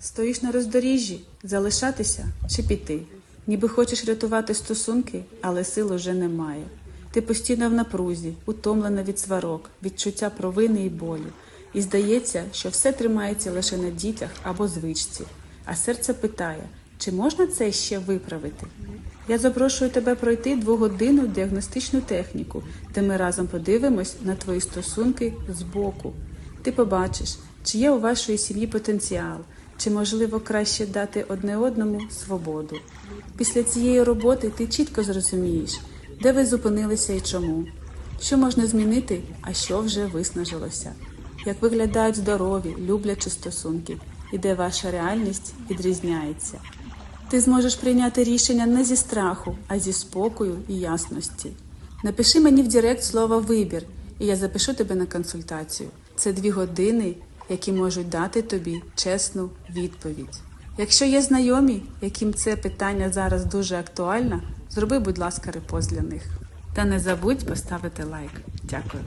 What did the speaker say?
Стоїш на роздоріжжі, залишатися чи піти. Ніби хочеш рятувати стосунки, але сил уже немає. Ти постійно в напрузі, утомлена від сварок, відчуття провини і болю. І здається, що все тримається лише на дітях або звичці. А серце питає, чи можна це ще виправити? Я запрошую тебе пройти двогодинну діагностичну техніку, де ми разом подивимось на твої стосунки збоку. Ти побачиш, чи є у вашої сім'ї потенціал, чи можливо краще дати одне одному свободу. Після цієї роботи ти чітко зрозумієш, де ви зупинилися і чому, що можна змінити, а що вже виснажилося, як виглядають здорові, люблячі стосунки, і де ваша реальність відрізняється. Ти зможеш прийняти рішення не зі страху, а зі спокою і ясності. Напиши мені в Директ слово вибір, і я запишу тебе на консультацію. Це дві години, які можуть дати тобі чесну відповідь. Якщо є знайомі, яким це питання зараз дуже актуальне, зроби, будь ласка, репост для них. Та не забудь поставити лайк. Дякую.